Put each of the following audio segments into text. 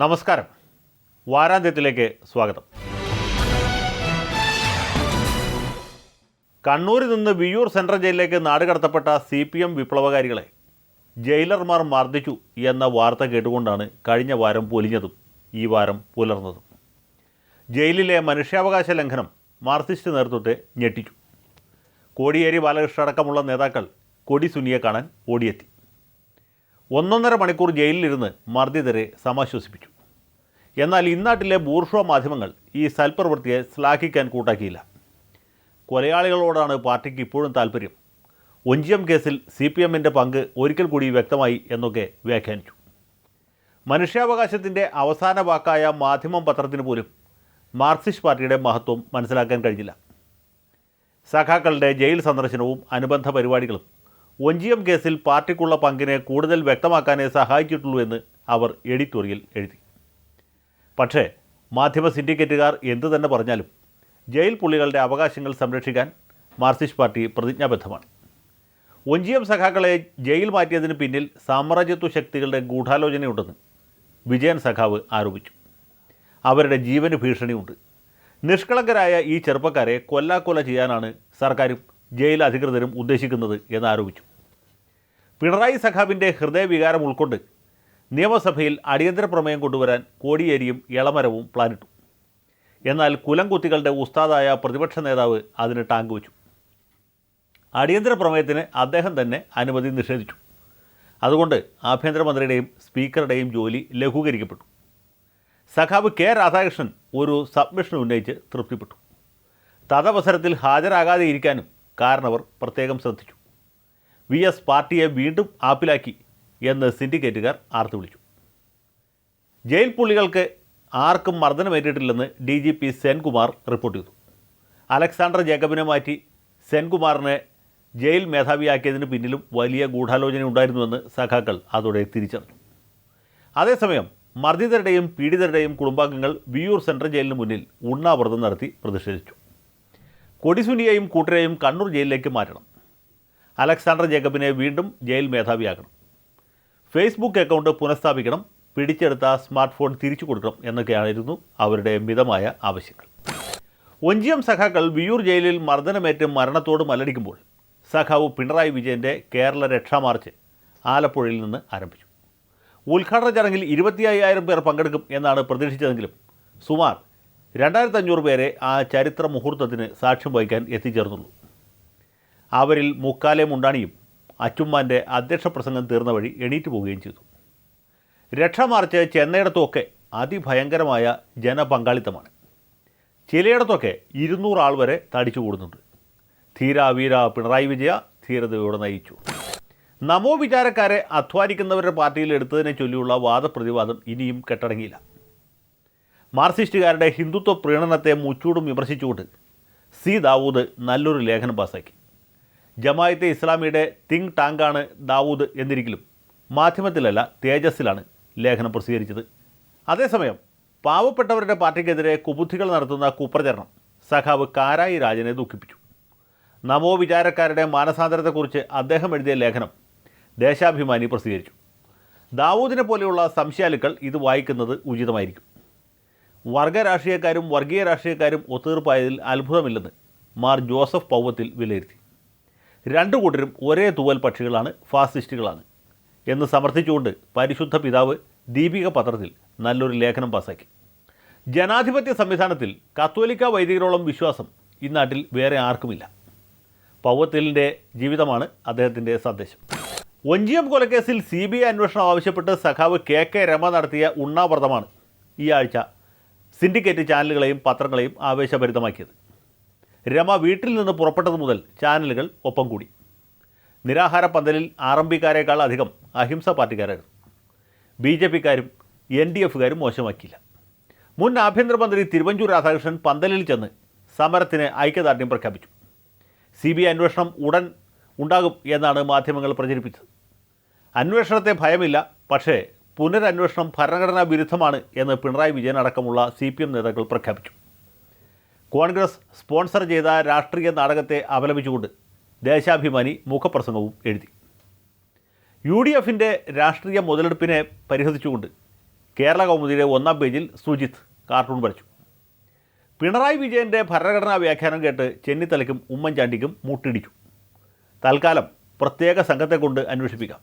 നമസ്കാരം. വാരാന്ത്യത്തിലേക്ക് സ്വാഗതം. കണ്ണൂരിൽ നിന്ന് വിയ്യൂർ സെൻട്രൽ ജയിലിലേക്ക് നാടുകടത്തപ്പെട്ട സി പി എം വിപ്ലവകാരികളെ ജയിലർമാർ മർദ്ദിച്ചു എന്ന വാർത്ത കേട്ടുകൊണ്ടാണ് കഴിഞ്ഞ വാരം പൊലിഞ്ഞതും ഈ വാരം പുലർന്നതും. ജയിലിലെ മനുഷ്യാവകാശ ലംഘനം മാർക്സിസ്റ്റ് നേതൃത്വത്തെ ഞെട്ടിച്ചു. കോടിയേരി ബാലകൃഷ്ണ അടക്കമുള്ള നേതാക്കൾ കൊടി സുനിയെ കാണാൻ ഓടിയെത്തി. ഒന്നൊന്നര മണിക്കൂർ ജയിലിലിരുന്ന് മർദ്ദിതരെ സമാശ്വസിപ്പിച്ചു. എന്നാൽ ഇന്നാട്ടിലെ ബൂർഷ്വ മാധ്യമങ്ങൾ ഈ സൽപ്രവൃത്തിയെ ശ്ലാഘിക്കാൻ കൂട്ടാക്കിയില്ല. കൊലയാളികളോടാണ് പാർട്ടിക്ക് ഇപ്പോഴും താല്പര്യം ഒഞ്ചിയം കേസിൽ സി പി എമ്മിന്റെ പങ്ക് ഒരിക്കൽ കൂടി വ്യക്തമായി എന്നൊക്കെ വ്യാഖ്യാനിച്ചു. മനുഷ്യാവകാശത്തിന്റെ അവസാന വാക്കായ മാധ്യമം പത്രത്തിന് പോലും മാർക്സിസ്റ്റ് പാർട്ടിയുടെ മഹത്വം മനസ്സിലാക്കാൻ കഴിഞ്ഞില്ല. സഖാക്കളുടെ ജയിൽ സന്ദർശനവും അനുബന്ധ പരിപാടികളും ഒഞ്ചിയം കേസിൽ പാർട്ടിക്കുള്ള പങ്കിനെ കൂടുതൽ വ്യക്തമാക്കാനേ സഹായിച്ചിട്ടുള്ളൂ എന്ന് അവർ എഡിറ്റോറിയൽ എഴുതി. പക്ഷേ മാധ്യമ സിൻഡിക്കേറ്റുകാർ എന്തു തന്നെ പറഞ്ഞാലും ജയിൽ പുള്ളികളുടെ അവകാശങ്ങൾ സംരക്ഷിക്കാൻ മാർക്സിസ്റ്റ് പാർട്ടി പ്രതിജ്ഞാബദ്ധമാണ്. ഒഞ്ചിയം സഖാക്കളെ ജയിൽ മാറ്റിയതിന് പിന്നിൽ സാമ്രാജ്യത്വ ശക്തികളുടെ ഗൂഢാലോചനയുണ്ടെന്ന് വിജയൻ സഖാവ് ആരോപിച്ചു. അവരുടെ ജീവന് ഭീഷണിയുണ്ട്. നിഷ്കളങ്കരായ ഈ ചെറുപ്പക്കാരെ കൊല്ലാക്കൊല ചെയ്യാനാണ് സർക്കാരും ജയിൽ അധികൃതരും ഉദ്ദേശിക്കുന്നത് എന്ന് ആരോപിച്ചു. പിണറായി സഖാവിന്റെ ഹൃദയവികാരം ഉൾക്കൊണ്ട് നിയമസഭയിൽ അടിയന്തര പ്രമേയം കൊണ്ടുവരാൻ കോടിയേരിയും ഇളമരവും പ്ലാനിട്ടു. എന്നാൽ കുലംകുത്തികളുടെ ഉസ്താദായ പ്രതിപക്ഷ നേതാവ് അതിന് ടാങ്ക് വെച്ചു. അടിയന്തര പ്രമേയത്തിന് അദ്ദേഹം തന്നെ അനുമതി നിഷേധിച്ചു. അതുകൊണ്ട് ആഭ്യന്തരമന്ത്രിയുടെയും സ്പീക്കറുടെയും ജോലി ലഘൂകരിക്കപ്പെട്ടു. സഖാവ് കെ രാധാകൃഷ്ണൻ ഒരു സബ്മിഷൻ ഉന്നയിച്ച് തൃപ്തിപ്പെട്ടു. തദവസരത്തിൽ ഹാജരാകാതെ ഇരിക്കാനും കാരണവർ പ്രത്യേകം ശ്രദ്ധിച്ചു. വി എസ് പാർട്ടിയെ വീണ്ടും ആപ്പിലാക്കി എന്ന് സിൻഡിക്കേറ്റുകാർ ആർത്തു വിളിച്ചു. ജയിൽ പുള്ളികൾക്ക് ആർക്കും മർദ്ദനമേറ്റിട്ടില്ലെന്ന് D G P Senkumar report ചെയ്തു. അലക്സാണ്ടർ ജേക്കബിനെ മാറ്റി സെൻകുമാറിനെ ജയിൽ മേധാവിയാക്കിയതിന് പിന്നിലും വലിയ ഗൂഢാലോചന ഉണ്ടായിരുന്നുവെന്ന് സഖാക്കൾ അതോടെ തിരിച്ചറിഞ്ഞു. അതേസമയം മർദ്ദിതരുടെയും പീഡിതരുടെയും കുടുംബാംഗങ്ങൾ വിയൂർ സെൻട്രൽ ജയിലിന് മുന്നിൽ ഉണ്ണാവ്രതം നടത്തി പ്രതിഷേധിച്ചു. കൊടിസുനിയെയും കൂട്ടരെയും കണ്ണൂർ ജയിലിലേക്ക് മാറ്റണം. അലക്സാണ്ടർ ജേക്കബിനെ വീണ്ടും ജയിൽ മേധാവിയാക്കണം. ഫേസ്ബുക്ക് അക്കൗണ്ട് പുനഃസ്ഥാപിക്കണം പിടിച്ചെടുത്ത സ്മാർട്ട് ഫോൺ തിരിച്ചു കൊടുക്കണം എന്നൊക്കെയായിരുന്നു അവരുടെ മിതമായ ആവശ്യങ്ങൾ. ഒഞ്ചിയം സഖാക്കൾ വിയൂർ ജയിലിൽ മർദ്ദനമേറ്റ് മരണത്തോട് മല്ലടിക്കുമ്പോൾ സഖാവ് പിണറായി വിജയന്റെ കേരള രക്ഷാ മാർച്ച് ആലപ്പുഴയിൽ നിന്ന് ആരംഭിച്ചു. ഉദ്ഘാടന ചടങ്ങിൽ ഇരുപത്തി അയ്യായിരം പേർ പങ്കെടുക്കും എന്നാണ് പ്രതീക്ഷിച്ചതെങ്കിലും സുമാർ രണ്ടായിരത്തഞ്ഞൂറ് പേരെ ആ ചരിത്ര മുഹൂർത്തത്തിന് സാക്ഷ്യം വഹിക്കാൻ എത്തിച്ചേർന്നുള്ളൂ. അവരിൽ മുക്കാലെ മുണ്ടാണിയും അച്ചുമ്മാന്റെ അധ്യക്ഷ പ്രസംഗം തീർന്ന വഴി എണീറ്റ് പോവുകയും ചെയ്തു. രക്ഷമാർച്ച് ചെന്നൈയിടത്തുമൊക്കെ അതിഭയങ്കരമായ ജനപങ്കാളിത്തമാണ്. ചിലയിടത്തൊക്കെ ഇരുന്നൂറ് ആൾ വരെ തടിച്ചു കൂടുന്നുണ്ട്. ധീര വീര പിണറായി വിജയ ധീരതയോടെ നയിച്ചു. നമോ വിചാരക്കാരെ അധ്വാനിക്കുന്നവരുടെ പാർട്ടിയിൽ എടുത്തതിനെ ചൊല്ലിയുള്ള വാദപ്രതിവാദം ഇനിയും കെട്ടടങ്ങിയില്ല. മാർക്സിസ്റ്റുകാരുടെ ഹിന്ദുത്വ പ്രീണനത്തെ മുച്ചൂടും വിമർശിച്ചുകൊണ്ട് സി ദാവൂദ് നല്ലൊരു ലേഖനം പാസാക്കി ജമായത്തെ ഇസ്ലാമിയുടെ തിങ് ടാങ്കാണ് ദാവൂദ് എന്നിരിക്കലും. മാധ്യമത്തിലല്ല തേജസ്സിലാണ് ലേഖനം പ്രസിദ്ധീകരിച്ചത്. അതേസമയം പാവപ്പെട്ടവരുടെ പാർട്ടിക്കെതിരെ കുബുദ്ധികൾ നടത്തുന്ന കുപ്രചരണം സഖാവ് കാരായി രാജനെ ദുഃഖിപ്പിച്ചു. നമോ വിചാരക്കാരുടെ മാനസാന്തരത്തെക്കുറിച്ച് അദ്ദേഹം എഴുതിയ ലേഖനം ദേശാഭിമാനി പ്രസിദ്ധീകരിച്ചു. ദാവൂദിനെ പോലെയുള്ള സംശയാലുക്കൾ ഇത് വായിക്കുന്നത് ഉചിതമായിരിക്കും. വർഗ രാഷ്ട്രീയക്കാരും വർഗീയ രാഷ്ട്രീയക്കാരും ഒത്തുതീർപ്പായതിൽ അത്ഭുതമില്ലെന്ന് മാർ ജോസഫ് പൗവത്തിൽ വിലയിരുത്തി. രണ്ടു കൂട്ടരും ഒരേ തൂവൽ പക്ഷികളാണ് ഫാസിസ്റ്റുകളാണ് എന്ന് സമർത്ഥിച്ചുകൊണ്ട് പരിശുദ്ധ പിതാവ് ദീപിക പത്രത്തിൽ നല്ലൊരു ലേഖനം പാസാക്കി. ജനാധിപത്യ സംവിധാനത്തിൽ കത്തോലിക്ക വൈദികരോളം വിശ്വാസം ഈ നാട്ടിൽ വേറെ ആർക്കുമില്ല. പൗവത്തിലിന്റെ ജീവിതമാണ് അദ്ദേഹത്തിന്റെ സന്ദേശം. ഒഞ്ചിയം കൊലക്കേസിൽ സി ബി ഐ അന്വേഷണം ആവശ്യപ്പെട്ട് സഖാവ് കെ കെ രമ നടത്തിയ ഉണ്ണാവ്രതമാണ് ഈ ആഴ്ച സിൻഡിക്കേറ്റ് ചാനലുകളെയും പത്രങ്ങളെയും ആവേശഭരിതമാക്കിയത്. രമ വീട്ടിൽ നിന്ന് പുറപ്പെട്ടത് മുതൽ ചാനലുകൾ ഒപ്പം കൂടി. നിരാഹാര പന്തലിൽ ആർ എം പിക്കാരേക്കാൾ അധികം അഹിംസ പാർട്ടിക്കാരായിരുന്നു. ബി ജെ പിക്കാരും എൻ ഡി എഫുകാരും മോശമാക്കിയില്ല. മുൻ ആഭ്യന്തരമന്ത്രി തിരുവഞ്ചൂർ രാധാകൃഷ്ണൻ പന്തലിൽ ചെന്ന് സമരത്തിന് ഐക്യദാർഢ്യം പ്രഖ്യാപിച്ചു. സി ബി ഐ അന്വേഷണം ഉടൻ ഉണ്ടാകും എന്നാണ് മാധ്യമങ്ങൾ പ്രചരിപ്പിച്ചത്. അന്വേഷണത്തെ ഭയമില്ല പക്ഷേ പുനരന്വേഷണം ഭരണഘടനാ വിരുദ്ധമാണ് എന്ന് പിണറായി വിജയൻ അടക്കമുള്ള സി പി എം നേതാക്കൾ പ്രഖ്യാപിച്ചു. കോൺഗ്രസ് സ്പോൺസർ ചെയ്ത രാഷ്ട്രീയ നാടകത്തെ അപലപിച്ചുകൊണ്ട് ദേശാഭിമാനി മുഖപ്രസംഗവും എഴുതി. യു ഡി എഫിന്റെ രാഷ്ട്രീയ മുതലെടുപ്പിനെ പരിഹസിച്ചുകൊണ്ട് കേരള കൗമുദിയുടെ ഒന്നാം പേജിൽ സുജിത്ത് കാർട്ടൂൺ വരച്ചു. പിണറായി വിജയന്റെ ഭരണഘടനാ വ്യാഖ്യാനം കേട്ട് ചെന്നിത്തലയ്ക്കും ഉമ്മൻചാണ്ടിക്കും മുട്ടിടിച്ചു. തൽക്കാലം പ്രത്യേക സംഘത്തെ കൊണ്ട് അന്വേഷിപ്പിക്കാം.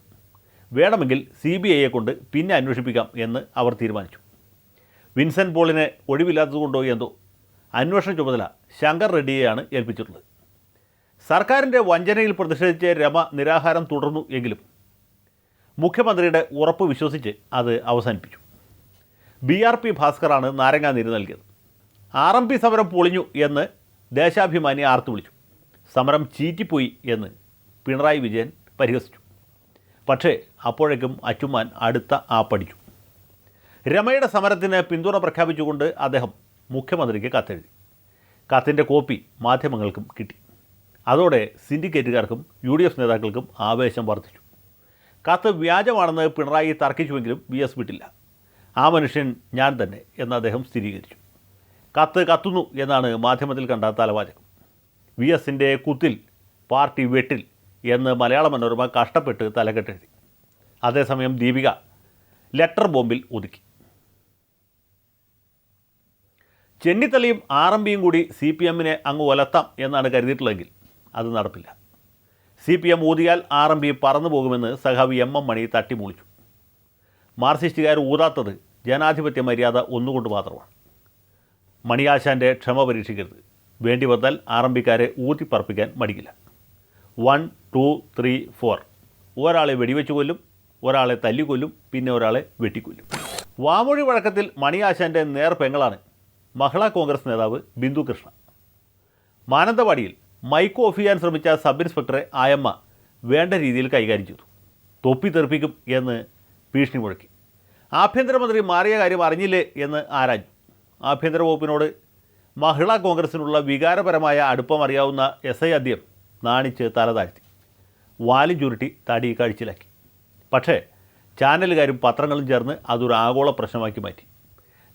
വേണമെങ്കിൽ സി ബി ഐയെ കൊണ്ട് പിന്നെ അന്വേഷിപ്പിക്കാം എന്ന് അവർ തീരുമാനിച്ചു. വിൻസെന്റ് പോളിനെ ഒഴിവില്ലാത്തതുകൊണ്ടോ എന്തോ അന്വേഷണ ചുമതല ശങ്കർ റെഡ്ഡിയെയാണ് ഏൽപ്പിച്ചിട്ടുള്ളത്. സർക്കാരിന്റെ വഞ്ചനയിൽ പ്രതിഷേധിച്ച് രമ നിരാഹാരം തുടർന്നു എങ്കിലും മുഖ്യമന്ത്രിയുടെ ഉറപ്പ് വിശ്വസിച്ച് അത് അവസാനിപ്പിച്ചു. ബി ആർ പി ഭാസ്കറാണ് നാരങ്ങാനീര് നൽകിയത്. ആർ എം പി സമരം പൊളിഞ്ഞു എന്ന് ദേശാഭിമാനി ആർത്തു വിളിച്ചു. സമരം ചീറ്റിപ്പോയി എന്ന് പിണറായി വിജയൻ പരിഹസിച്ചു. പക്ഷേ അപ്പോഴേക്കും അച്ചുമാൻ അടുത്ത ആ പഠിച്ചു. രമയുടെ സമരത്തിന് പിന്തുണ പ്രഖ്യാപിച്ചുകൊണ്ട് അദ്ദേഹം മുഖ്യമന്ത്രിക്ക് കത്തെഴുതി. കത്തിന്റെ കോപ്പി മാധ്യമങ്ങൾക്കും കിട്ടി. അതോടെ സിൻഡിക്കേറ്റുകാർക്കും യു ഡി എഫ് നേതാക്കൾക്കും ആവേശം വർദ്ധിച്ചു. കത്ത് വ്യാജമാണെന്ന് പിണറായി തർക്കിച്ചുവെങ്കിലും വി എസ് വിട്ടില്ല. ആ മനുഷ്യൻ ഞാൻ തന്നെ എന്ന് അദ്ദേഹം സ്ഥിരീകരിച്ചു. കത്ത് കത്തുന്നു എന്നാണ് മാധ്യമത്തിൽ കണ്ട തലവാചകം. വി എസിന്റെ കുത്തിൽ പാർട്ടി വെട്ടിൽ എന്ന് മലയാള മനോരമ കഷ്ടപ്പെട്ട് തലക്കെട്ടെഴുതി. അതേസമയം ദീപിക ലെറ്റർ ബോംബിൽ ഒതുക്കി. ചെന്നിത്തലയും ആർ എം പിയും കൂടി സി പി എമ്മിനെ അങ്ങ് ഒലത്താം എന്നാണ് കരുതിയിട്ടുള്ളതെങ്കിൽ അത് നടപ്പില്ല. സി പി എം ഊതിയാൽ ആർ എം പി പറന്നു പോകുമെന്ന് സഖാവി എം എം മണി തട്ടിമൂളിച്ചു. മാർക്സിസ്റ്റുകാർ ഊതാത്തത് ജനാധിപത്യ മര്യാദ ഒന്നുകൊണ്ട് മാത്രമാണ്. മണിയാശാന്റെ ക്ഷമ പരീക്ഷിക്കരുത്. വേണ്ടി വന്നാൽ ആർ എം പിക്കാരെ ഊതിപ്പറപ്പിക്കാൻ മടിക്കില്ല. One two three four. ഒരാളെ വെടിവെച്ച് കൊല്ലും ഒരാളെ തല്ലിക്കൊല്ലും പിന്നെ ഒരാളെ വെട്ടിക്കൊല്ലും. വാമൊഴി വഴക്കത്തിൽ മണിയാശാന്റെ നേർ പെങ്ങളാണ് മഹിളാ കോൺഗ്രസ് നേതാവ് ബിന്ദു കൃഷ്ണ മാനന്തവാടിയിൽ മൈക്ക് ഓഫ് ചെയ്യാൻ ശ്രമിച്ച സബ് ഇൻസ്പെക്ടറെ ആയമ്മ വേണ്ട രീതിയിൽ കൈകാര്യം ചെയ്തു. തൊപ്പി തെറിപ്പിക്കും എന്ന് ഭീഷണി മുഴക്കി. ആഭ്യന്തരമന്ത്രി മാറിയ കാര്യം അറിഞ്ഞില്ലേ എന്ന് ആരാഞ്ഞു. ആഭ്യന്തര വകുപ്പിനോട് മഹിളാ കോൺഗ്രസിനുള്ള വികാരപരമായ അടുപ്പം അറിയാവുന്ന എസ് ഐ അദ്ദേഹം നാണിച്ച് തല താഴ്ത്തി. വാലും ചുരുട്ടി തടി കഴിച്ചിലാക്കി പക്ഷേ ചാനലുകാരും പത്രങ്ങളും ചേർന്ന് അതൊരു ആഗോള പ്രശ്നമാക്കി മാറ്റി.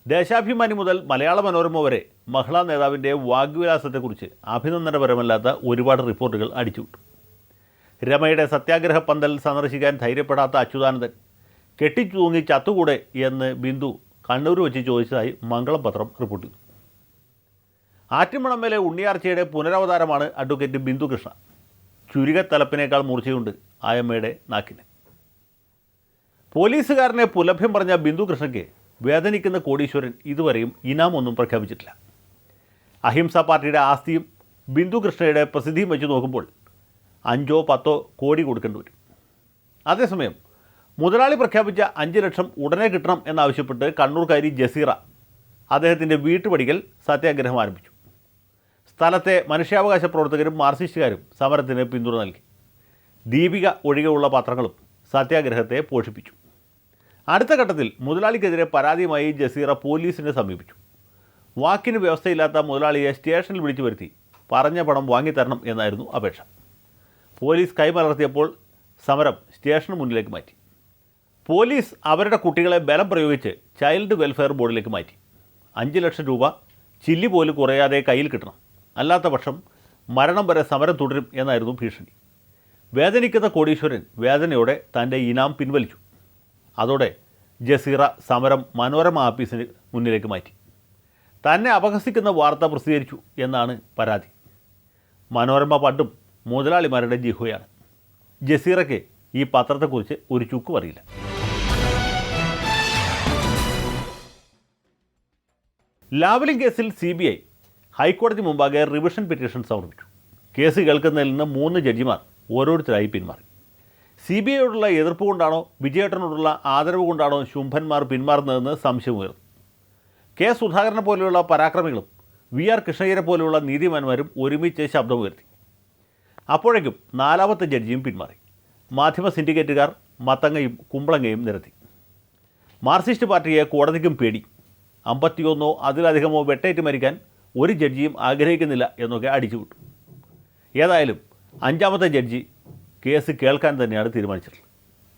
ദേശാഭിമാനി മുതൽ മലയാള മനോരമ വരെ മഹിളാ നേതാവിന്റെ വാഗ്വിലാസത്തെക്കുറിച്ച് അഭിനന്ദനപരമല്ലാത്ത ഒരുപാട് റിപ്പോർട്ടുകൾ അടിച്ചുവിട്ടു. രമയുടെ സത്യാഗ്രഹ പന്തൽ സന്ദർശിക്കാൻ ധൈര്യപ്പെടാത്ത അച്യുതാനന്ദൻ കെട്ടിച്ചു തൂങ്ങി ചത്തുകൂടെ എന്ന് ബിന്ദു കണ്ണൂർ വെച്ച് ചോദിച്ചതായി മംഗളം പത്രം റിപ്പോർട്ട് ചെയ്തു ആറ്റുമണമ്മയിലെ ഉണ്ണിയാർച്ചയുടെ പുനരവതാരമാണ് അഡ്വക്കേറ്റ് ബിന്ദു കൃഷ്ണ. ചുരുകത്തലപ്പിനേക്കാൾ മൂർച്ചയുണ്ട് ആയമ്മയുടെ നാക്കിന്. പോലീസുകാരനെ പുലഭ്യം പറഞ്ഞ ബിന്ദു കൃഷ്ണയ്ക്ക് വേദനിക്കുന്ന കോടീശ്വരൻ ഇതുവരെയും ഇനാമൊന്നും പ്രഖ്യാപിച്ചിട്ടില്ല. അഹിംസ പാർട്ടിയുടെ ആസ്തിയും ബിന്ദു കൃഷ്ണയുടെ പ്രസിദ്ധിയും വെച്ച് നോക്കുമ്പോൾ അഞ്ചോ പത്തോ കോടി കൊടുക്കേണ്ടി വരും. അതേസമയം മുതലാളി പ്രഖ്യാപിച്ച അഞ്ച് ലക്ഷം ഉടനെ കിട്ടണം എന്നാവശ്യപ്പെട്ട് കണ്ണൂർക്കാരി ജസീറ അദ്ദേഹത്തിന്റെ വീട്ടുപടിക്കൽ സത്യാഗ്രഹം ആരംഭിച്ചു. സ്ഥലത്തെ മനുഷ്യാവകാശ പ്രവർത്തകരും മാർസിസ്റ്റുകാരും സമരത്തിന് പിന്തുണ നൽകി. ദീപിക ഒഴികെയുള്ള പത്രങ്ങളും സത്യാഗ്രഹത്തെ പോഷിപ്പിച്ചു. അടുത്ത ഘട്ടത്തിൽ മുതലാളിക്കെതിരെ പരാതിയുമായി ജസീറ പോലീസിനെ സമീപിച്ചു. വാക്കിന് വ്യവസ്ഥയില്ലാത്ത മുതലാളിയെ സ്റ്റേഷനിൽ വിളിച്ചു വരുത്തി പറഞ്ഞ പണം വാങ്ങിത്തരണം എന്നായിരുന്നു അപേക്ഷ. പോലീസ് കൈമലർത്തിയപ്പോൾ സമരം സ്റ്റേഷന് മുന്നിലേക്ക് മാറ്റി. പോലീസ് അവരുടെ കുട്ടികളെ ബലം പ്രയോഗിച്ച് ചൈൽഡ് വെൽഫെയർ ബോർഡിലേക്ക് മാറ്റി. അഞ്ച് ലക്ഷം രൂപ ചില്ലി പോലും കുറയാതെ കയ്യിൽ കിട്ടണം. അല്ലാത്ത പക്ഷം മരണം വരെ സമരം തുടരും എന്നായിരുന്നു ഭീഷണി. വേദനിക്കുന്ന കോടീശ്വരൻ വേദനയോടെ തന്റെ ഇനാം പിൻവലിച്ചു. അതോടെ ജസീറ സമരം മനോരമ ആഫീസിന് മുന്നിലേക്ക് മാറ്റി. തന്നെ അപഹസിക്കുന്ന വാർത്ത പ്രസിദ്ധീകരിച്ചു എന്നാണ് പരാതി. മനോരമ പണ്ടും മുതലാളിമാരുടെ ജിഹുയാണ് ജസീറയ്ക്ക് ഈ പത്രത്തെക്കുറിച്ച് ഒരു ചുക്കും അറിയില്ല. ലാവലിംഗ് കേസിൽ സി ബി ഐ ഹൈക്കോടതി മുമ്പാകെ റിവിഷൻ പെറ്റീഷൻ സമർപ്പിച്ചു. കേസ് കേൾക്കുന്നതിൽ നിന്ന് മൂന്ന് ജഡ്ജിമാർ ഓരോരുത്തരായി പിന്മാറി. സി ബി ഐയോടുള്ള എതിർപ്പ് കൊണ്ടാണോ വിജയേട്ടനോടുള്ള ആദരവ് കൊണ്ടാണോ ശുംഭന്മാർ പിന്മാറുന്നതെന്ന് സംശയമുയർന്നു കെ സുധാകരനെ പോലെയുള്ള പരാക്രമികളും വി ആർ കൃഷ്ണയ്യരെ പോലെയുള്ള നീതിമാന്മാരും ഒരുമിച്ച് ശബ്ദമുയർത്തി. അപ്പോഴേക്കും നാലാമത്തെ ജഡ്ജിയും പിന്മാറി. മാധ്യമ സിൻഡിക്കേറ്റുകാർ മത്തങ്ങയും കുമ്പളങ്ങയും നിരത്തി. മാർക്സിസ്റ്റ് പാർട്ടിയെ കോടതിക്കും പേടി. അമ്പത്തിയൊന്നോ അതിലധികമോ വെട്ടേറ്റ് മരിക്കാൻ ഒരു ജഡ്ജിയും ആഗ്രഹിക്കുന്നില്ല എന്നൊക്കെ അടിച്ചുവിട്ടു ഏതായാലും അഞ്ചാമത്തെ ജഡ്ജി കേസ് കേൾക്കാൻ തന്നെയാണ് തീരുമാനിച്ചിട്ടുള്ളത്.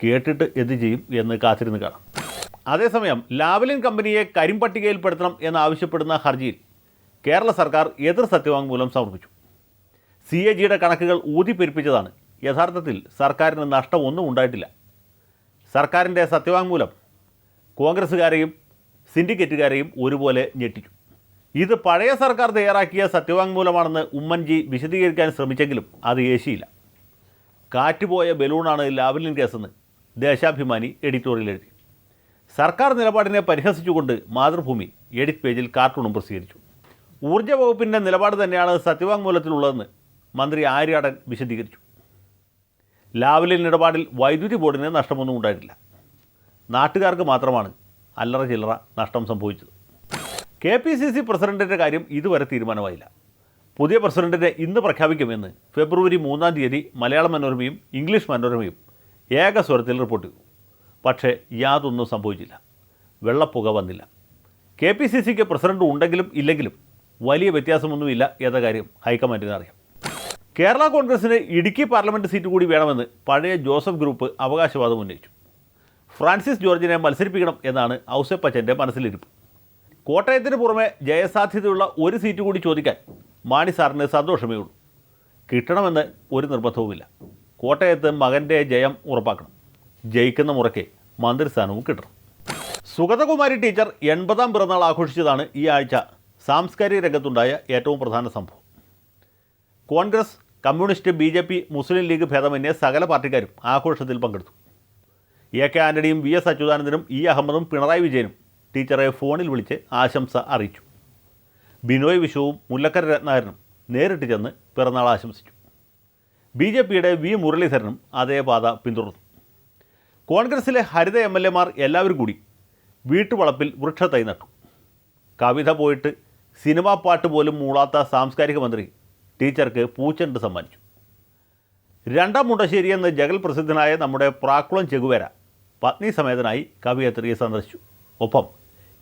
കേട്ടിട്ട് എന്ത് ചെയ്യും എന്ന് കാത്തിരുന്ന് കാണാം. അതേസമയം ലാവലിൻ കമ്പനിയെ കരിമ്പട്ടികയിൽപ്പെടുത്തണം എന്നാവശ്യപ്പെടുന്ന ഹർജിയിൽ കേരള സർക്കാർ എതിർ സത്യവാങ്മൂലം സമർപ്പിച്ചു. സി എ ജിയുടെ കണക്കുകൾ ഊതിപ്പെരിപ്പിച്ചതാണ്. യഥാർത്ഥത്തിൽ സർക്കാരിന് നഷ്ടമൊന്നും ഉണ്ടായിട്ടില്ല. സർക്കാരിന്റെ സത്യവാങ്മൂലം കോൺഗ്രസ്സുകാരെയും സിൻഡിക്കേറ്റുകാരെയും ഒരുപോലെ ഞെട്ടിച്ചു. ഇത് പഴയ സർക്കാർ തയ്യാറാക്കിയ സത്യവാങ്മൂലമാണെന്ന് ഉമ്മൻജി വിശദീകരിക്കാൻ ശ്രമിച്ചെങ്കിലും അത് ഏശിയില്ല. കാറ്റുപോയ ബലൂണാണ് ലാവലിൻ കേസെന്ന് ദേശാഭിമാനി എഡിറ്റോറിയൽ എഴുതി. സർക്കാർ നിലപാടിനെ പരിഹസിച്ചുകൊണ്ട് മാതൃഭൂമി എഡിറ്റ് പേജിൽ കാർട്ടൂണും പ്രസിദ്ധീകരിച്ചു. ഊർജ വകുപ്പിന്റെ നിലപാട് തന്നെയാണ് സത്യവാങ്മൂലത്തിലുള്ളതെന്ന് മന്ത്രി ആര്യാടൻ വിശദീകരിച്ചു. ലാവലിൻ ഇടപാടിൽ വൈദ്യുതി ബോർഡിന് നഷ്ടമൊന്നും ഉണ്ടായിട്ടില്ല. നാട്ടുകാർക്ക് മാത്രമാണ് അല്ലറ ചില്ലറ നഷ്ടം സംഭവിച്ചത്. കെ പി സി സി പ്രസിഡന്റിന്റെ കാര്യം ഇതുവരെ തീരുമാനമായില്ല. പുതിയ പ്രസിഡന്റിനെ ഇന്ന് പ്രഖ്യാപിക്കുമെന്ന് ഫെബ്രുവരി മൂന്നാം തീയതി മലയാള മനോരമയും ഇംഗ്ലീഷ് മനോരമയും ഏകസ്വരത്തിൽ റിപ്പോർട്ട് ചെയ്തു. പക്ഷേ യാതൊന്നും സംഭവിച്ചില്ല. വെള്ളപ്പുക വന്നില്ല. കെ പി സി സിക്ക് പ്രസിഡന്റ് ഉണ്ടെങ്കിലും ഇല്ലെങ്കിലും വലിയ വ്യത്യാസമൊന്നുമില്ല എന്ന കാര്യം ഹൈക്കമാൻഡിന് അറിയാം. കേരള കോൺഗ്രസിന് ഇടുക്കി പാർലമെന്റ് സീറ്റ് കൂടി വേണമെന്ന് പഴയ ജോസഫ് ഗ്രൂപ്പ് അവകാശവാദം ഉന്നയിച്ചു. ഫ്രാൻസിസ് ജോർജിനെ മത്സരിപ്പിക്കണം എന്നാണ് ഔസേപ്പച്ചന്റെ മനസ്സിലിരിപ്പ്. കോട്ടയത്തിന് പുറമെ ജയസാധ്യതയുള്ള ഒരു സീറ്റ് കൂടി ചോദിക്കാൻ മാണി സാറിന് സന്തോഷമേ ഉള്ളൂ. കിട്ടണമെന്ന് ഒരു നിർബന്ധവുമില്ല. കോട്ടയത്ത് മകന്റെ ജയം ഉറപ്പാക്കണം. ജയിക്കുന്ന മുറയ്ക്ക് മന്ത്രിസ്ഥാനവും കിട്ടണം. സുഗതകുമാരി ടീച്ചർ എൺപതാം പിറന്നാൾ ആഘോഷിച്ചതാണ് ഈ ആഴ്ച സാംസ്കാരിക രംഗത്തുണ്ടായ ഏറ്റവും പ്രധാന സംഭവം. Congress communist B J P Muslim League ഭേദമന്യേ സകല പാർട്ടിക്കാരും ആഘോഷത്തിൽ പങ്കെടുത്തു. എ കെ ആന്റണിയും വി എസ് അച്യുതാനന്ദനും ഇ അഹമ്മദും പിണറായി വിജയനും ടീച്ചറെ ഫോണിൽ വിളിച്ച് ആശംസ അറിയിച്ചു. ബിനോയ് വിശ്വവും മുല്ലക്കര രത്നാകരനും നേരിട്ട് ചെന്ന് പിറന്നാൾ ആശംസിച്ചു. ബി ജെ പിയുടെ വി മുരളീധരനും അതേ പാത പിന്തുടർന്നു. കോൺഗ്രസിലെ ഹരിത എം എൽ എമാർ എല്ലാവരും കൂടി വീട്ടുവളപ്പിൽ വൃക്ഷത്തൈ നട്ടു. കവിത പോയിട്ട് സിനിമാ പാട്ട് പോലും മൂളാത്ത സാംസ്കാരിക മന്ത്രി ടീച്ചർക്ക് പൂച്ചെണ്ട് സമ്മാനിച്ചു. രണ്ടാം മുണ്ടശ്ശേരി എന്ന് ജഗൽ പ്രസിദ്ധനായ നമ്മുടെ പ്രാക്കുളം ചെകുവേര പത്നി സമേതനായി കവിയത്രിയെ സന്ദർശിച്ചു. ഒപ്പം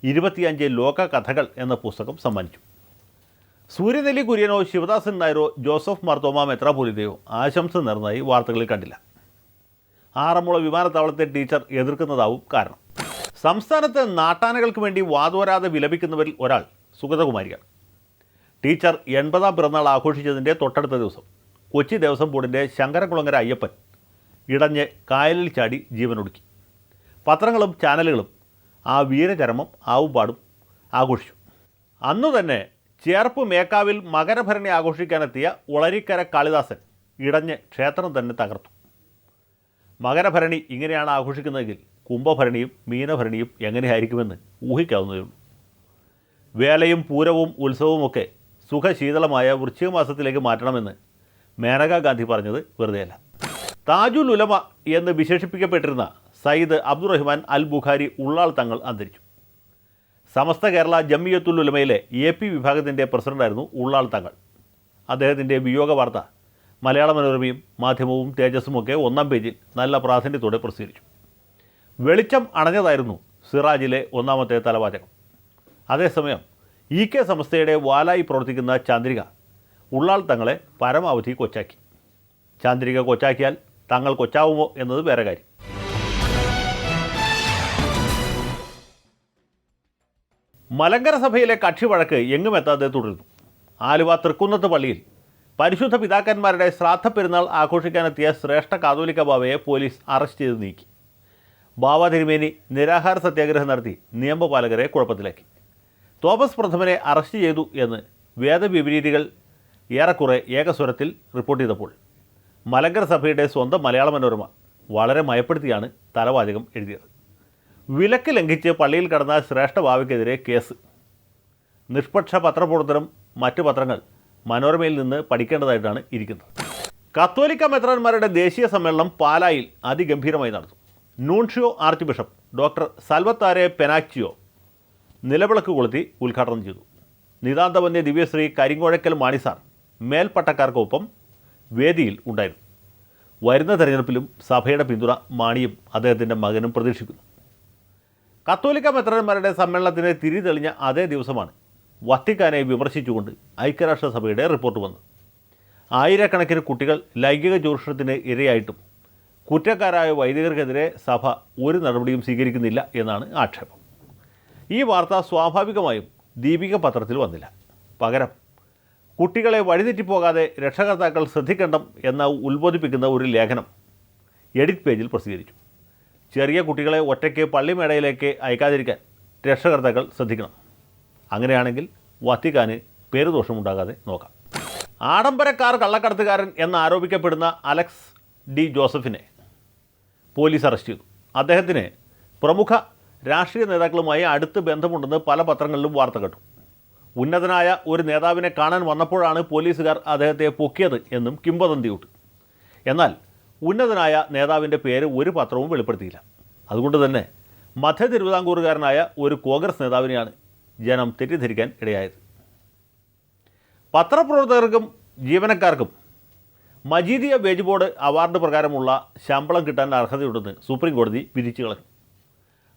ഇരുപത്തിയഞ്ച് ലോക കഥകൾ എന്ന പുസ്തകം സമ്മാനിച്ചു. സൂര്യനെല്ലി കുര്യനോ ശിവദാസൻ നായരോ ജോസഫ് മാർത്തോമ മെത്രാപൊലിതയോ ആശംസ നേർന്നതായി വാർത്തകളിൽ കണ്ടില്ല. ആറന്മുള വിമാനത്താവളത്തെ ടീച്ചർ എതിർക്കുന്നതാവും കാരണം. സംസ്ഥാനത്ത് നാട്ടാനകൾക്ക് വേണ്ടി വാതോരാതെ വിലപിക്കുന്നവരിൽ ഒരാൾ സുഗതകുമാരിയാണ്. ടീച്ചർ എൺപതാം പിറന്നാൾ ആഘോഷിച്ചതിന്റെ തൊട്ടടുത്ത ദിവസം കൊച്ചി ദേവസ്വം ബോർഡിന്റെ ശങ്കരകുളങ്ങര അയ്യപ്പൻ ഇടഞ്ഞ് കായലിൽ ചാടി ജീവനൊടുക്കി. പത്രങ്ങളും ചാനലുകളും ആ വീരചരമം ആവുപാടും ആഘോഷിച്ചു. അന്നു തന്നെ ചേർപ്പ് മേക്കാവിൽ മകരഭരണി ആഘോഷിക്കാനെത്തിയ ഉളരിക്കര കാളിദാസൻ ഇടഞ്ഞ് ക്ഷേത്രം തന്നെ തകർത്തു. മകരഭരണി ഇങ്ങനെയാണ് ആഘോഷിക്കുന്നതെങ്കിൽ കുംഭഭരണിയും മീനഭരണിയും എങ്ങനെയായിരിക്കുമെന്ന് ഊഹിക്കാവുന്നതേ ഉള്ളൂ വേലയും പൂരവും ഉത്സവവുമൊക്കെ സുഖശീതളമായ വൃശ്ചിക മാസത്തിലേക്ക് മാറ്റണമെന്ന് മേനകാ ഗാന്ധി പറഞ്ഞത് വെറുതെയല്ല. താജുൽ ഉലമ എന്ന് വിശേഷിപ്പിക്കപ്പെട്ടിരുന്ന സയ്യിദ് അബ്ദുറഹ്മാൻ അൽ ബുഖാരി ഉള്ളാൾ തങ്ങൾ അന്തരിച്ചു. സമസ്ത കേരള ജമ്മിയത്തുൽ ഉലമയിലെ എ പി വിഭാഗത്തിന്റെ പ്രസിഡന്റായിരുന്നു ഉള്ളാൾ തങ്ങൾ. അദ്ദേഹത്തിന്റെ വിയോഗ വാർത്ത മലയാള മനോരമയും മാധ്യമവും തേജസ്സുമൊക്കെ ഒന്നാം പേജിൽ നല്ല പ്രാധാന്യത്തോടെ പ്രസിദ്ധീകരിച്ചു. വെളിച്ചം അണഞ്ഞതായിരുന്നു സിറാജിലെ ഒന്നാമത്തെ തലവാചകം. അതേസമയം ഇ കെ സംസ്ഥയുടെ വാലായി പ്രവർത്തിക്കുന്ന ചാന്ദ്രിക ഉള്ളാൾ തങ്ങളെ പരമാവധി കൊച്ചാക്കി. ചാന്ദ്രിക കൊച്ചാക്കിയാൽ തങ്ങൾ കൊച്ചാവുമോ എന്നത് വേറെ കാര്യം. മലങ്കര സഭയിലെ കക്ഷി വഴക്ക് എങ്ങും എത്താതെ തുടരുന്നു. ആലുവ തൃക്കുന്നത്ത് പള്ളിയിൽ പരിശുദ്ധ പിതാക്കന്മാരുടെ ശ്രാദ്ധ പെരുന്നാൾ ആഘോഷിക്കാനെത്തിയ ശ്രേഷ്ഠ കാതോലിക്ക ബാബയെ പോലീസ് അറസ്റ്റ് ചെയ്ത് നീക്കി. ബാബ തിരുമേനി നിരാഹാര സത്യാഗ്രഹം നടത്തി നിയമപാലകരെ കുഴപ്പത്തിലാക്കി. തോമസ് പ്രഥമനെ അറസ്റ്റ് ചെയ്തു എന്ന് വേദവിപരീതികൾ ഏറെക്കുറെ ഏകസ്വരത്തിൽ റിപ്പോർട്ട് ചെയ്തപ്പോൾ മലങ്കര സഭയുടെ സ്വന്തം മലയാള മനോരമ വളരെ മയപ്പെടുത്തിയാണ് തലവാചകം എഴുതിയത്. വിലക്ക് ലംഘിച്ച് പള്ളിയിൽ കടന്ന ശ്രേഷ്ഠ ഭാവിക്കെതിരെ കേസ്. നിഷ്പക്ഷ പത്രപ്രവർത്തനം മറ്റ് പത്രങ്ങൾ മനോരമയിൽ നിന്ന് പഠിക്കേണ്ടതായിട്ടാണ് ഇരിക്കുന്നത്. കത്തോലിക്ക മെത്രാന്മാരുടെ ദേശീയ സമ്മേളനം പാലായിൽ അതിഗംഭീരമായി നടന്നു. Nuncio archbishop doctor Salvatore Pennacchio നിലവിളക്ക് കൊളുത്തി ഉദ്ഘാടനം ചെയ്തു. നിതാന്തവന്യ ദിവ്യശ്രീ കരിങ്കോഴക്കൽ മാണിസാർ മേൽപ്പട്ടക്കാർക്കൊപ്പം വേദിയിൽ ഉണ്ടായിരുന്നു. വരുന്ന തെരഞ്ഞെടുപ്പിലും സഭയുടെ പിന്തുണ മാണിയും അദ്ദേഹത്തിന്റെ മകനും പ്രതീക്ഷിക്കുന്നു. കത്തോലിക്ക മെത്രന്മാരുടെ സമ്മേളനത്തിന് തിരിതെളിഞ്ഞ അതേ ദിവസമാണ് വത്തിക്കാനെ വിമർശിച്ചുകൊണ്ട് ഐക്യരാഷ്ട്രസഭയുടെ റിപ്പോർട്ട് വന്നു ആയിരക്കണക്കിന് കുട്ടികൾ ലൈംഗിക ചൂഷണത്തിന് ഇരയായിട്ടും കുറ്റക്കാരായ വൈദികർക്കെതിരെ സഭ ഒരു നടപടിയും സ്വീകരിക്കുന്നില്ല എന്നാണ് ആക്ഷേപം. ഈ വാർത്ത സ്വാഭാവികമായും ദീപിക പത്രത്തിൽ വന്നില്ല. പകരം കുട്ടികളെ വഴിതെറ്റിപ്പോകാതെ രക്ഷകർത്താക്കൾ ശ്രദ്ധിക്കണം എന്ന് ഉത്ബോധിപ്പിക്കുന്ന ഒരു ലേഖനം എഡിറ്റ് പേജിൽ പ്രസിദ്ധീകരിച്ചു. ചെറിയ കുട്ടികളെ ഒറ്റയ്ക്ക് പള്ളിമേടയിലേക്ക് അയക്കാതിരിക്കാൻ രക്ഷകർത്താക്കൾ ശ്രദ്ധിക്കണം. അങ്ങനെയാണെങ്കിൽ വത്തിക്കാന് പേരുദോഷമുണ്ടാകാതെ നോക്കാം. ആഡംബരക്കാർ കള്ളക്കടത്തുകാരൻ എന്നാരോപിക്കപ്പെടുന്ന അലക്സ് ഡി ജോസഫിനെ പോലീസ് അറസ്റ്റ് ചെയ്തു. അദ്ദേഹത്തിന് പ്രമുഖ രാഷ്ട്രീയ നേതാക്കളുമായി അടുത്ത് ബന്ധമുണ്ടെന്ന് പല പത്രങ്ങളിലും വാർത്ത കേട്ടു. ഉന്നതനായ ഒരു നേതാവിനെ കാണാൻ വന്നപ്പോഴാണ് പോലീസുകാർ അദ്ദേഹത്തെ പൊക്കിയത് എന്നും കിംവദന്തി വിട്ടു എന്നാൽ ഉന്നതനായ നേതാവിന്റെ പേര് ഒരു പത്രവും വെളിപ്പെടുത്തിയില്ല. അതുകൊണ്ട് തന്നെ മധ്യ തിരുവിതാംകൂറുകാരനായ ഒരു കോൺഗ്രസ് നേതാവിനെയാണ് ജനം തെറ്റിദ്ധരിക്കാൻ ഇടയായത്. പത്രപ്രവർത്തകർക്കും ജീവനക്കാർക്കും മജീദിയ വേജ് ബോർഡ് അവാർഡ് പ്രകാരമുള്ള ശമ്പളം കിട്ടാൻ അർഹതയുണ്ടെന്ന് സുപ്രീം കോടതി വിധിച്ചു കളഞ്ഞു.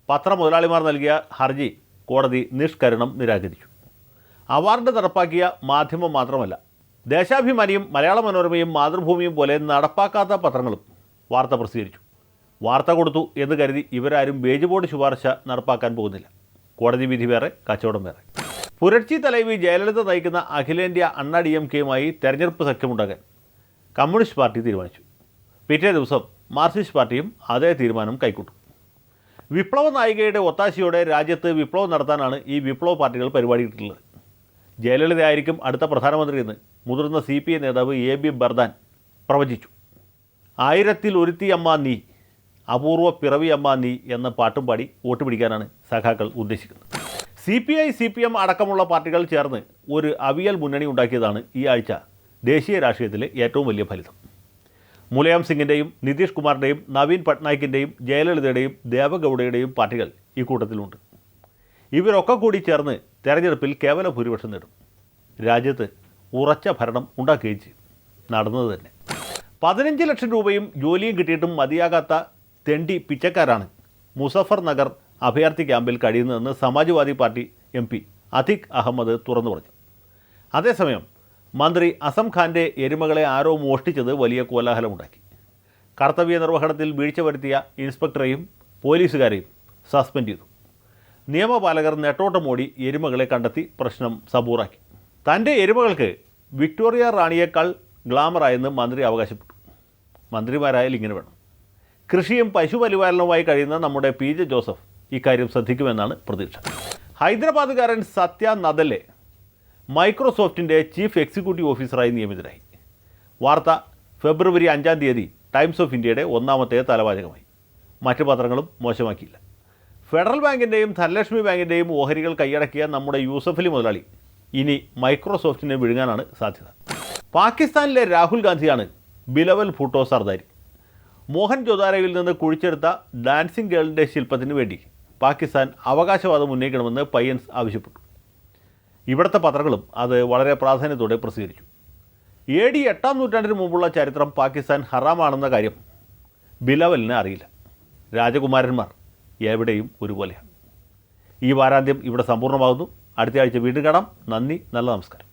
പത്ര മുതലാളിമാർ നൽകിയ ഹർജി കോടതി നിഷ്കരണം നിരാകരിച്ചു. അവാർഡ് നടപ്പാക്കിയ മാധ്യമം മാത്രമല്ല ദേശാഭിമാനിയും മലയാള മനോരമയും മാതൃഭൂമിയും പോലെ നടപ്പാക്കാത്ത പത്രങ്ങളും വാർത്ത പ്രസിദ്ധീകരിച്ചു. വാർത്ത കൊടുത്തു എന്ന് കരുതി ഇവരാരും വേജ് ബോർഡ് ശുപാർശ നടപ്പാക്കാൻ പോകുന്നില്ല. കോടതി വിധി വേറെ കച്ചവടം വേറെ. പുരട്ചി തലൈവി ജയലളിത നയിക്കുന്ന അഖിലേന്ത്യാ അണ്ണാ ഡി എം കെയുമായി തെരഞ്ഞെടുപ്പ് സഖ്യമുണ്ടാകാൻ കമ്മ്യൂണിസ്റ്റ് പാർട്ടി തീരുമാനിച്ചു. പിറ്റേ ദിവസം മാർക്സിസ്റ്റ് പാർട്ടിയും അതേ തീരുമാനം കൈക്കൊണ്ടു വിപ്ലവ നായികയുടെ ഒത്താശയോടെ രാജ്യത്ത് വിപ്ലവം നടത്താനാണ് ഈ വിപ്ലവ പാർട്ടികൾ പരിപാടിയിട്ടുള്ളത് ജയലളിതയായിരിക്കും അടുത്ത പ്രധാനമന്ത്രിയെന്ന് മുതിർന്ന സി പി ഐ നേതാവ് എ ബി ബർദാൻ പ്രവചിച്ചു. ആയിരത്തിൽ ഒരുത്തിയമ്മ നീ അപൂർവ പിറവി അമ്മ നീ എന്ന പാട്ടും പാടി വോട്ട് പിടിക്കാനാണ് സഖാക്കൾ ഉദ്ദേശിക്കുന്നത്. C P I C P M അടക്കമുള്ള പാർട്ടികൾ ചേർന്ന് ഒരു അവിയൽ മുന്നണി ഉണ്ടാക്കിയതാണ് ഈ ആഴ്ച ദേശീയ രാഷ്ട്രീയത്തിലെ ഏറ്റവും വലിയ ഫലിതം. മുലയാം സിംഗിന്റെയും നിതീഷ് കുമാറിന്റെയും നവീൻ പട്നായിക്കിന്റെയും ജയലളിതയുടെയും ദേവഗൗഡയുടെയും പാർട്ടികൾ ഈ കൂട്ടത്തിലുണ്ട്. ഇവരൊക്കെ കൂടി ചേർന്ന് തെരഞ്ഞെടുപ്പിൽ കേവല ഭൂരിപക്ഷം നേടും. രാജ്യത്ത് ഉറച്ച ഭരണം ഉണ്ടാക്കുകയും ചെയ്യും നടന്നത് തന്നെ. പതിനഞ്ച് ലക്ഷം രൂപയും ജോലിയും കിട്ടിയിട്ടും മതിയാകാത്ത തെണ്ടി പിച്ചക്കാരാണ് മുസഫർ നഗർ അഭയാർത്ഥി ക്യാമ്പിൽ കഴിയുന്നതെന്ന് Samajwadi party M P Atiq Ahmed തുറന്നു പറഞ്ഞു. അതേസമയം മന്ത്രി അസം ഖാന്റെ എരുമകളെ ആരോ മോഷ്ടിച്ചത് വലിയ കോലാഹലമുണ്ടാക്കി. കർത്തവ്യ നിർവഹണത്തിൽ വീഴ്ച വരുത്തിയ ഇൻസ്പെക്ടറെയും പോലീസുകാരെയും സസ്പെൻഡ് ചെയ്തു. നിയമപാലകർ നെട്ടോട്ടമോടി എരുമകളെ കണ്ടെത്തി പ്രശ്നം സബൂറാക്കി. തന്റെ എരുമകൾക്ക് വിക്ടോറിയ റാണിയേക്കാൾ ഗ്ലാമറായെന്ന് മന്ത്രി അവകാശപ്പെട്ടു. മന്ത്രിമാരായാൽ ഇങ്ങനെ വേണം. കൃഷിയും പശുപരിപാലനവുമായി കഴിയുന്ന നമ്മുടെ പി ജെ ജോസഫ് ഇക്കാര്യം ശ്രദ്ധിക്കുമെന്നാണ് പ്രതീക്ഷ. ഹൈദരാബാദുകാരൻ സത്യ നദലെ മൈക്രോസോഫ്റ്റിന്റെ ചീഫ് എക്സിക്യൂട്ടീവ് ഓഫീസറായി നിയമിതരായി. വാർത്ത ഫെബ്രുവരി അഞ്ചാം തീയതി ടൈംസ് ഓഫ് ഇന്ത്യയുടെ ഒന്നാമത്തെ തലവാചകമായി. മറ്റു പത്രങ്ങളും മോശമാക്കിയില്ല. ഫെഡറൽ ബാങ്കിന്റെയും ധനലക്ഷ്മി ബാങ്കിന്റെയും ഓഹരികൾ കൈയടക്കിയ നമ്മുടെ യൂസഫലി മുതലാളി ഇനി മൈക്രോസോഫ്റ്റിനെ വിഴുങ്ങാനാണ് സാധ്യത. പാകിസ്ഥാനിലെ രാഹുൽ ഗാന്ധിയാണ് ബിലവൽ ഭൂട്ടോ സർദാരി. മോഹൻ ജോദാരയിൽ നിന്ന് കുഴിച്ചെടുത്ത ഡാൻസിംഗ് ഗേളിന്റെ ശില്പത്തിന് വേണ്ടി പാകിസ്ഥാൻ അവകാശവാദം ഉന്നയിക്കണമെന്ന് പയ്യൻസ് ആവശ്യപ്പെട്ടു. ഇവിടുത്തെ പത്രങ്ങളും അത് വളരെ പ്രാധാന്യത്തോടെ പ്രസിദ്ധീകരിച്ചു. എ ഡി എട്ടാം നൂറ്റാണ്ടിന് മുമ്പുള്ള ചരിത്രം പാകിസ്ഥാൻ ഹറാമാണെന്ന കാര്യം ബിലവലിന് അറിയില്ല. രാജകുമാരന്മാർ എവിടെയും ഒരുപോലെയാണ്. ഈ വാരാന്ത്യം ഇവിടെ സമ്പൂർണമാകുന്നു. അടുത്ത ആഴ്ച വീണ്ടും കാണാം. നന്ദി നല്ല നമസ്കാരം.